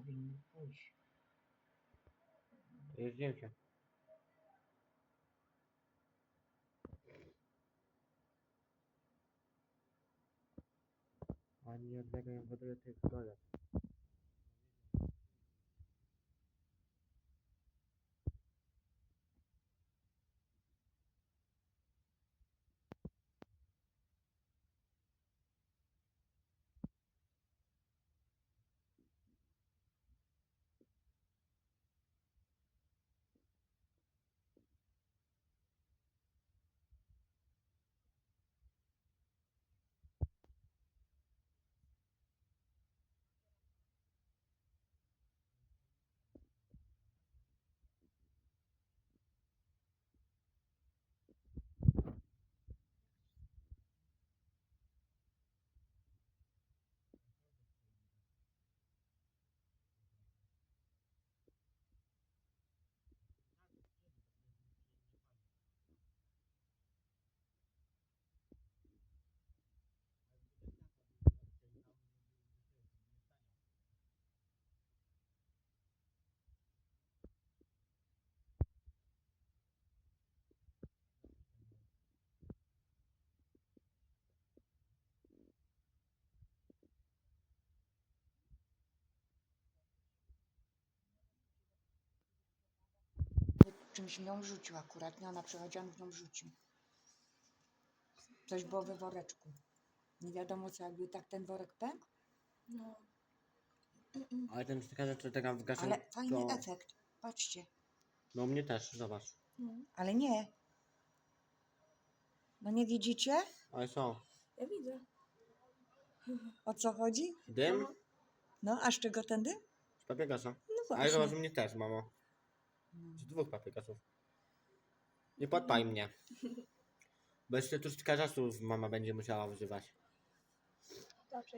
yapabilmiş. Özlüyorum ki. Aynı yerlerden yapıda tekrar yap. Czymś w nią rzucił akurat. Nie ona przychodziła, on w nią rzucił. Coś było we woreczku. Nie wiadomo co, jakby tak ten worek pękł. No. Ale ten taka rzecz, że taka w Ale fajny to... efekt. Patrzcie. No u mnie też, zobacz. no. Ale nie. No nie widzicie? Ale są. Ja widzę. O co chodzi? Dym No, a z czego ten dym? z papierosem. No Ale zobacz właśnie. u mnie też, mamo. No. Z dwóch papierosów. Nie podpaj mnie. Bo jeszcze tu czasu mama będzie musiała używać. Zawsze